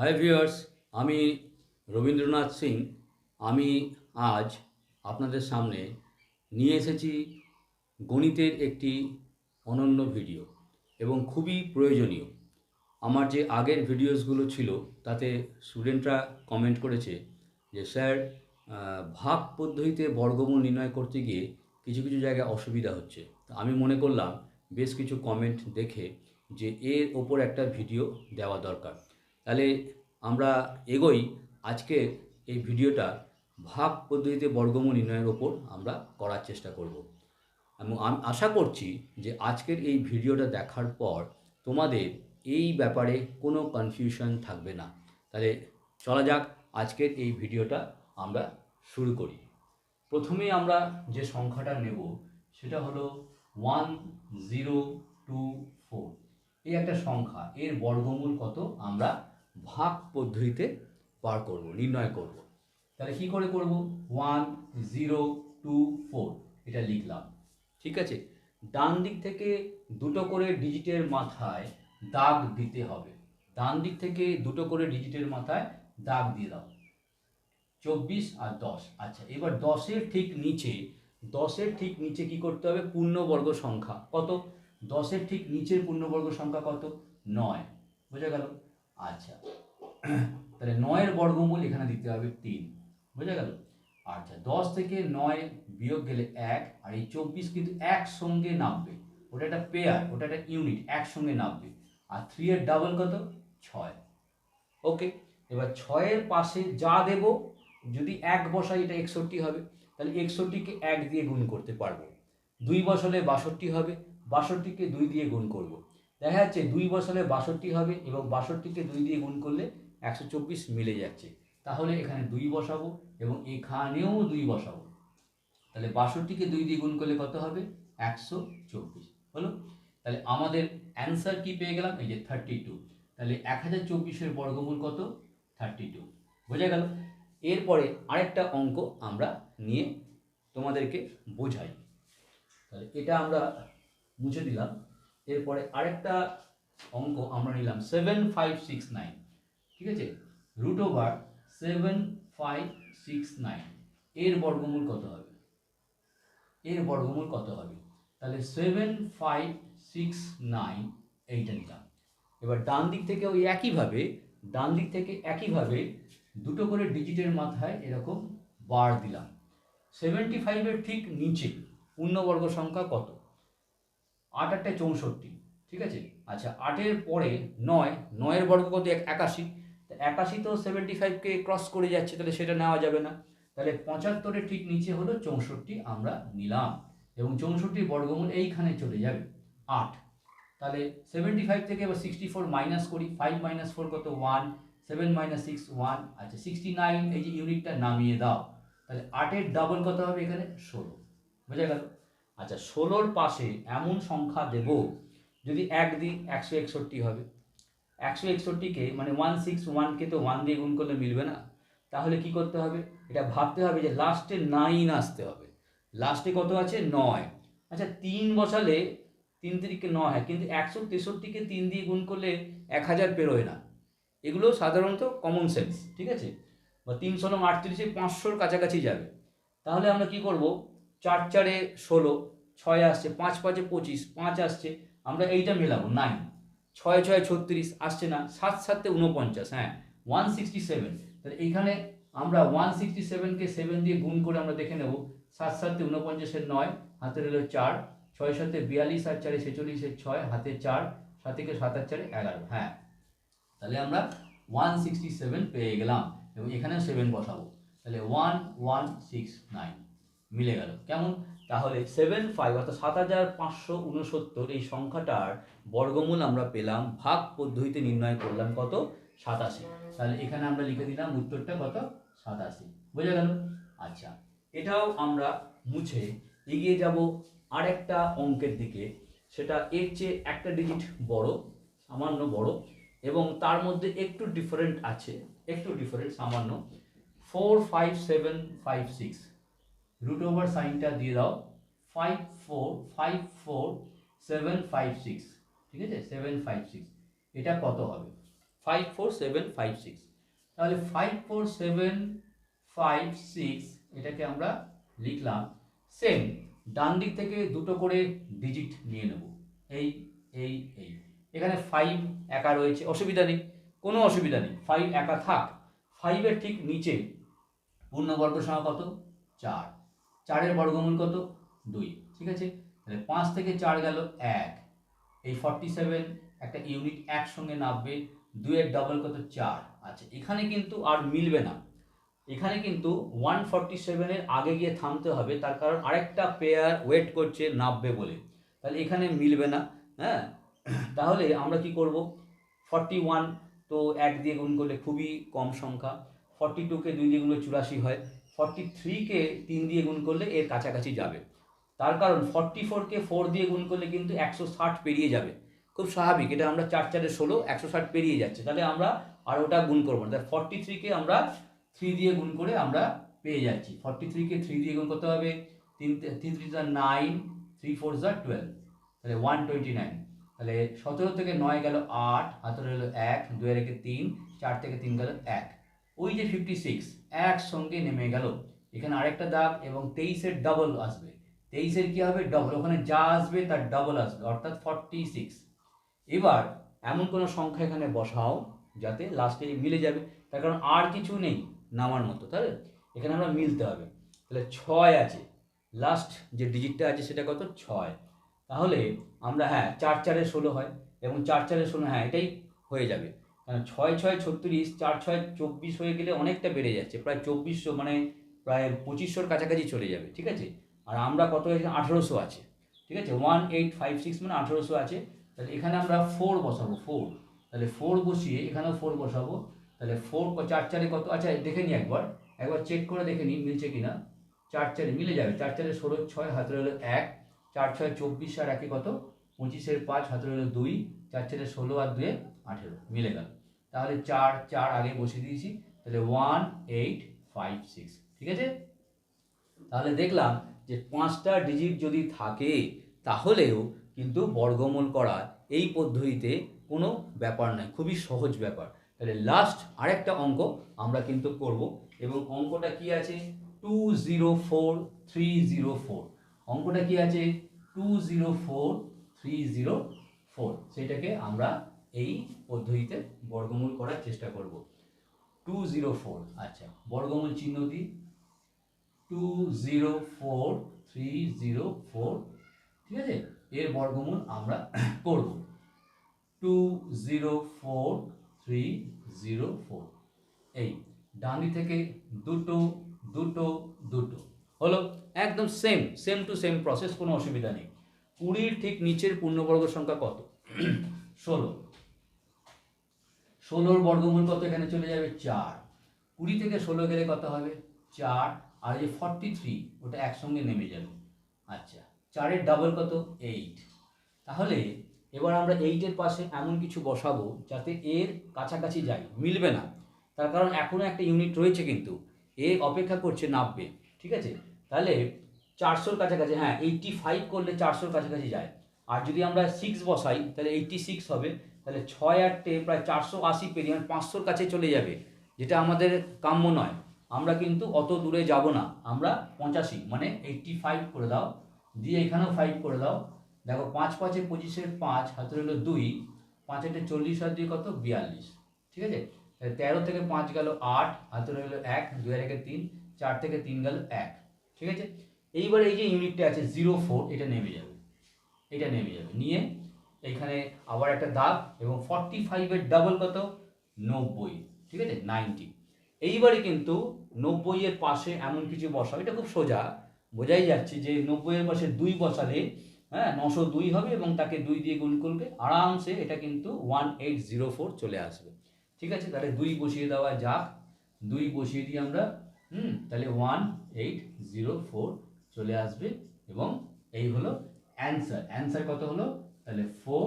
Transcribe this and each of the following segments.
Hi viewers, আমি রবীন্দ্রনাথ সিং। আমি আজ আপনাদের সামনে নিয়ে এসেছি গণিতের একটি অনন্য ভিডিও এবং খুবই প্রয়োজনীয়। আমার যে আগের ভিডিওসগুলো ছিল, তাতে স্টুডেন্টরা কমেন্ট করেছে যে, স্যার ভাগ পদ্ধতিতে বর্গমূল নির্ণয় করতে গিয়ে কিছু কিছু জায়গায় অসুবিধা হচ্ছে। আমি মনে করলাম, বেশ কিছু কমেন্ট দেখে যে, এর ওপর একটা ভিডিও দেওয়া দরকার। তাহলে আমরা এগোই। আজকে এই ভিডিওটা ভাগ পদ্ধতিতে বর্গমূল নির্ণয়ের ওপর আমরা করার চেষ্টা করব। এবং আমি, আশা করছি যে আজকের এই ভিডিওটা দেখার পর তোমাদের এই ব্যাপারে কোনো কনফিউশন থাকবে না। তাহলে চলা যাক, আজকের এই ভিডিওটা আমরা শুরু করি। প্রথমে আমরা যে সংখ্যাটা নেব, সেটা হলো ওয়ান জিরো টু ফোর এই একটা সংখ্যা, এর বর্গমূল কত? আমরা ভাগ পদ্ধতিতে বার করব, নির্ণয় করব। তাহলে কি করে করব? ওয়ান জিরো টু ফোর এটা লিখলাম। ঠিক আছে? ডান দিক থেকে দুটো করে ডিজিটের মাথায় দাগ দিতে হবে। ডান দিক থেকে দুটো করে ডিজিটের মাথায় দাগ দিয়ে দাও। চব্বিশ আর দশ। আচ্ছা এবার দশের ঠিক নিচে, দশের ঠিক নিচে কি করতে হবে? পূর্ণবর্গ সংখ্যা কত? দশের ঠিক নিচের পূর্ণবর্গ সংখ্যা কত? নয়। বোঝা গেল? আচ্ছা। তাহলে নয়ের বর্গমূল এখানে দিতে হবে তিন। বোঝা গেল? আচ্ছা দশ থেকে নয় বিয়োগ গেলে এক, আর এই চব্বিশ কিন্তু একসঙ্গে নামবে। ওটা একটা পেয়ার ওটা একটা ইউনিট একসঙ্গে নামবে। আর থ্রি এর ডাবল কত? ছয়। ওকে এবার ছয়ের পাশে যা দেব, যদি এক বসাই এটা একষট্টি হবে, তাহলে একষট্টিকে এক দিয়ে গুণ করতে পারব। দুই বসালে বাষট্টি হবে, বাষট্টিকে দুই দিয়ে গুণ করব। দেখা যাচ্ছে দুই বসালে বাষট্টি হবে এবং বাষট্টিকে দুই দিয়ে গুণ করলে একশো চব্বিশ মিলে যাচ্ছে। তাহলে এখানে দুই বসাবো এবং এখানেও দুই বসাবো। তাহলে বাষট্টিকে দুই দিয়ে গুণ করলে কত হবে? একশো চব্বিশ। হলো তাহলে আমাদের অ্যান্সার কি পেয়ে গেলাম? এই যে থার্টি টু তাহলে এক হাজার চব্বিশের বর্গমূল কত? থার্টি টু বোঝা গেল? এরপরে আরেকটা অঙ্ক আমরা নিয়ে তোমাদেরকে বোঝাই। তাহলে এটা আমরা মুছে দিলাম। এরপরে আরেকটা অঙ্ক আমরা নিলাম সেভেন ফাইভ সিক্স নাইন ঠিক আছে? Root over seven five six nine এর বর্গমূল কত হবে? এর বর্গমূল কত হবে? তাহলে সেভেন ফাইভ সিক্স নাইন এইটা নিলাম। এবার ডান দিক থেকে ওই একইভাবে, ডান দিক থেকে একইভাবে দুটো করে ডিজিটের মাথায় এরকম বার দিলাম। সেভেন্টি ফাইভের ঠিক নিচে, পূর্ণবর্গ সংখ্যা কত? আট আটটা চৌষট্টি, ঠিক আছে? আচ্ছা আটের পরে নয়, নয়ের বর্গ কত? এক- একাশি। তা একাশি তো সেভেন্টি ফাইভকে ক্রস করে যাচ্ছে, তাহলে সেটা নেওয়া যাবে না। তাহলে পঁচাত্তরের ঠিক নিচে হলো চৌষট্টি আমরা নিলাম। এবং চৌষট্টির বর্গমূল এইখানে চলে যাবে, আট। তাহলে সেভেন্টি ফাইভ থেকে এবার সিক্সটি ফোর মাইনাস করি ফাইভ মাইনাস ফোর কত? One seven minus six one আচ্ছা সিক্সটি নাইন এই যে ইউনিটটা নামিয়ে দাও। তাহলে আটের ডাবল কত হবে এখানে? ষোলো। বোঝা গেল? আচ্ছা ষোলোর পাশে এমন সংখ্যা দেব যদি এক দিই একশো একষট্টি হবে। একশো একষট্টিকে মানে ওয়ান সিক্স ওয়ানকে তো ওয়ান দিয়ে গুণ করলে মিলবে না। তাহলে কি করতে হবে? এটা ভাবতে হবে যে লাস্টে নাইন আসতে হবে। লাস্টে কত আছে? নয়। আচ্ছা তিন বসালে তিন তিরিকে নয় হয়, কিন্তু একশো তেষট্টিকে তিন দিয়ে গুণ করলে এক হাজার পেরোয় না। এগুলো সাধারণত কমন সেন্স ঠিক আছে? বা তিনশো নং আটত্রিশে পাঁচশোর কাছাকাছি যাবে। তাহলে আমরা কি করব? চার চারে ষোলো ছয় আসছে, পাঁচ পাঁচে পঁচিশ, পাঁচ আসছে, আমরা এইটা মেলাবো নাইন ছয় ছয় ছত্রিশ, আসছে না, সাত সাতে উনপঞ্চাশ হ্যাঁ ওয়ান সিক্সটি সেভেন তাহলে এইখানে আমরা ওয়ান সিক্সটি সেভেনকে সেভেন দিয়ে গুণ করে আমরা দেখে নেব, সাত সাতে উনপঞ্চাশের নয় হাতে রইল চার, ছয় সাতে বিয়াল্লিশ আর চারে ছেচল্লিশের ছয়, হাতে চার সাতিকে সাত আর চারে এগারো হ্যাঁ। তাহলে আমরা ওয়ান সিক্সটি সেভেন পেয়ে গেলাম, এবং এখানে সেভেন বসাবো। তাহলে ওয়ান ওয়ান সিক্স নাইন মিলে গেল। কেমন? তাহলে সেভেন ফাইভ অর্থাৎ সাত হাজার পাঁচশো উনসত্তর এই সংখ্যাটার বর্গমূল আমরা পেলাম, ভাগ পদ্ধতিতে নির্ণয় করলাম কত? সাতাশি। তাহলে এখানে আমরা লিখে দিলাম উত্তরটা কত? সাতাশি। বোঝা গেল? আচ্ছা। এটাও আমরা মুছে এগিয়ে যাব আরেকটা অঙ্কের দিকে। সেটা এর চেয়ে একটা ডিজিট বড়, সামান্য বড়, এবং তার মধ্যে একটু ডিফারেন্ট আছে, একটু ডিফারেন্ট সামান্য। Four five seven five six root over সাইনটা দিয়ে দাও five four five four seven five six ঠিক আছে? সেভেন ফাইভ সিক্স এটা কত হবে? Five four seven five six তাহলে five four seven five six এটাকে আমরা লিখলাম সেম ডান দিক থেকে দুটো করে ডিজিট নিয়ে নেব, এই এই এই, এখানে ফাইভ একা রয়েছে, অসুবিধা নেই, কোনো অসুবিধা নেই ফাইভ একা থাক ফাইভের ঠিক নিচে পূর্ণবর্গ সংখ্যা কত? চার চারের বর্গমূল কত? দুই। ঠিক আছে? তাহলে পাঁচ থেকে চার গেল এক। এই ফর্টি সেভেন একটা ইউনিট একসঙ্গে নামবে, দুইয়ের ডবল কত? চার। আচ্ছা এখানে কিন্তু আর মিলবে না। এখানে কিন্তু ওয়ান ফর্টি সেভেনের আগে গিয়ে থামতে হবে, তার কারণ আরেকটা পেয়ার ওয়েট করছে, নামবে বলে। তাহলে এখানে মিলবে না হ্যাঁ? তাহলে আমরা কি করব? ফর্টি ওয়ান তো এক দিয়ে গুণ করলে খুবই কম সংখ্যা। ফর্টি টুকে দুই দিয়ে গুণ করলে চুরাশি হয়। ফর্টি থ্রিকে তিন দিয়ে গুণ করলে এর কাছাকাছি যাবে। তার কারণ ফর্টি ফোরকে ফোর দিয়ে গুণ করলে কিন্তু একশো ষাট পেরিয়ে যাবে। খুব স্বাভাবিক, এটা আমরা চার চারে ষোলো, একশো ষাট পেরিয়ে যাচ্ছে। তাহলে আমরা আর ওটা গুণ করব না। ফর্টি থ্রিকে আমরা থ্রি দিয়ে গুণ করে আমরা পেয়ে যাচ্ছি। ফর্টি থ্রিকে থ্রি দিয়ে গুণ করতে হবে। তিন তিন থ্রি যা নাইন থ্রি ফোর যা টুয়েলভ তাহলে ওয়ান টোয়েন্টি নাইন তাহলে সতেরো থেকে নয় গেল আট হাতের হলো এক দুই একে তিন, চার থেকে তিন গেল এক। ওই যে ফিফটি সিক্স একসঙ্গে নেমে গেল। এখানে আরেকটা দাগ এবং তেইশের ডবল আসবে। তেইশের কি হবে? ডবল ওখানে যা আসবে তার ডবল আসবে, অর্থাৎ ফর্টি সিক্স এবার এমন কোনো সংখ্যা এখানে বসাও যাতে লাস্টে মিলে যাবে। তার কারণ আর কিছু নেই নামার মতো তাহলে এখানে আমরা মিলতে হবে। তাহলে ছয় আছে। লাস্ট যে ডিজিটটা আছে সেটা কত? ছয়। তাহলে আমরা হ্যাঁ চার চারে ষোলো হয় এবং চার চারে ষোলো হ্যাঁ এটাই হয়ে যাবে। ছয় ছয় ছত্রিশ, চার ছয় চব্বিশ হয়ে গেলে অনেকটা বেড়ে যাচ্ছে। প্রায় চব্বিশশো মানে প্রায় পঁচিশশোর কাছাকাছি চলে যাবে, ঠিক আছে? আর আমরা কত আঠেরোশো আছে, ঠিক আছে? ওয়ান এইট ফাইভ সিক্স মানে আঠেরোশো আছে। তাহলে এখানে আমরা ফোর বসাবো, ফোর। তাহলে ফোর বসিয়ে এখানেও ফোর বসাবো। তাহলে ফোর চার চারে কত? আচ্ছা দেখে নিই একবার। একবার চেক করে দেখে নিই মিলছে কিনা চার চারে মিলে যাবে। চার চারে ষোলো, ছয়, হাতের হলো এক। চার ছয় চব্বিশ আর একে কত? পঁচিশের পাঁচ, হাতের হলো দুই। চার চারে ষোলো আর দুয়ে আঠেরো, মিলে গেল। তাহলে চার চার আগে বসিয়ে দিয়েছি। তাহলে ওয়ান এইট ফাইভ সিক্স ঠিক আছে? তাহলে দেখলাম যে পাঁচটা ডিজিট যদি থাকে, তাহলেও কিন্তু বর্গমূল করা এই পদ্ধতিতে কোনো ব্যাপার নয়, খুবই সহজ ব্যাপার। তাহলে লাস্ট আরেকটা অঙ্ক আমরা কিন্তু করব, এবং অঙ্কটা কি আছে? Two zero four three zero four অঙ্কটা কি আছে? Two zero four three zero four সেটাকে আমরা এই পদ্ধতিতে বর্গমূল করার চেষ্টা করব। টু জিরো ফোর আচ্ছা বর্গমূল চিহ্ন দিই। Two zero four three zero four ঠিক আছে? এর বর্গমূল আমরা করব। Two zero four three zero four এই ডানি থেকে দুটো দুটো দুটো। হলো একদম same same to same process কোনো অসুবিধা নেই। কুড়ির ঠিক নিচের পূর্ণবর্গ সংখ্যা কত? ষোলো। ষোলোর বর্গমূল কত? এখানে চলে যাবে চার। কুড়ি থেকে ষোলো গেলে কত হবে? চার। আর এই ফর্টি থ্রি ওটা একসঙ্গে নেমে যাবে। আচ্ছা চারের ডাবল কত? এইট তাহলে এবার আমরা এইটের পাশে এমন কিছু বসাবো যাতে এর কাছাকাছি যায় মিলবে না। তার কারণ এখনও একটা ইউনিট রয়েছে কিন্তু। এ অপেক্ষা করছে নাববে ঠিক আছে? তাহলে চারশোর কাছাকাছি হ্যাঁ এইটটি ফাইভ করলে চারশোর কাছাকাছি যায়। আর যদি আমরা সিক্স বসাই, তাহলে এইটটি সিক্স হবে। তাহলে ছয় আটটে প্রায় চারশো আশি পেরিয়ে মানে পাঁচশোর কাছে চলে যাবে, যেটা আমাদের কাম্য নয়। আমরা কিন্তু অত দূরে যাব না। আমরা পঁচাশি মানে এইটটি ফাইভ করে দাও। দিয়ে এখানেও ফাইভ করে দাও। দেখো পাঁচ পাঁচে পঁচিশের পাঁচ, হাতের হলো দুই। পাঁচ আটে চল্লিশ আর দুই কত? বিয়াল্লিশ। ঠিক আছে? তেরো থেকে পাঁচ গেল আট, হাতের হলো এক, দুই আর একে তিন, চার থেকে তিন গেল এক। ঠিক আছে? এইবার এই যে ইউনিটটা আছে জিরো ফোর এটা নেমে যাবে। এটা নেমে যাবে। নিয়ে এইখানে আবার একটা দাগ এবং ফর্টি ফাইভের ডাবল কত? নব্বই। ঠিক আছে? নাইনটি এইবারে কিন্তু নব্বইয়ের পাশে এমন কিছু বসাও। এটা খুব সোজা। বোঝাই যাচ্ছে যে নব্বইয়ের পাশে দুই বসালে হ্যাঁ নশো দুই হবে এবং তাকে দুই দিয়ে গুণ করবে। আরামসে এটা কিন্তু ওয়ান এইট জিরো ফোর চলে আসবে। ঠিক আছে? তাহলে দুই বসিয়ে দেওয়া যাক। দুই বসিয়ে দিই আমরা। হুম, তাহলে ওয়ান এইট জিরো ফোর চলে আসবে এবং এই হলো অ্যান্সার অ্যান্সার কত হলো? তাহলে ফোর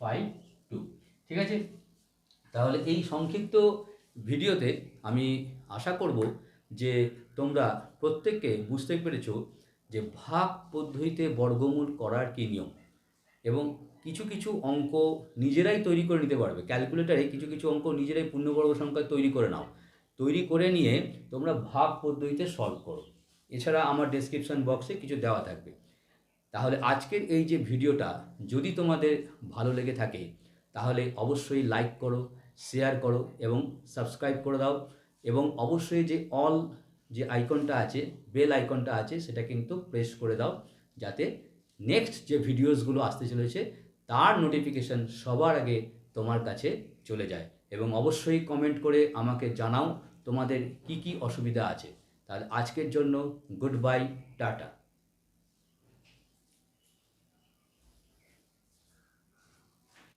ফাইভ টু ঠিক আছে? তাহলে এই সংক্ষিপ্ত ভিডিওতে আমি আশা করব যে তোমরা প্রত্যেককে বুঝতে পেরেছ যে ভাগ পদ্ধতিতে বর্গমূল করার কী নিয়ম। এবং কিছু কিছু অঙ্ক নিজেরাই তৈরি করে নিতে পারবে। ক্যালকুলেটারে কিছু কিছু অঙ্ক নিজেরাই পূর্ণবর্গ সংখ্যা তৈরি করে নাও। তৈরি করে নিয়ে তোমরা ভাগ পদ্ধতিতে সলভ করো। এছাড়া আমার ডেসক্রিপশন বক্সে কিছু দেওয়া থাকবে। তাহলে আজকের এই যে ভিডিওটা যদি তোমাদের ভালো লেগে থাকে, তাহলে অবশ্যই লাইক করো শেয়ার করো এবং সাবস্ক্রাইব করে দাও এবং অবশ্যই যে অল যে আইকনটা আছে বেল আইকনটা আছে, সেটা কিন্তু প্রেস করে দাও যাতে নেক্সট যে ভিডিওসগুলো আসতে চলেছে, তার নোটিফিকেশন সবার আগে তোমার কাছে চলে যায় এবং অবশ্যই কমেন্ট করে আমাকে জানাও তোমাদের কি কি অসুবিধা আছে। তাহলে আজকের জন্য গুড বাই টাটা।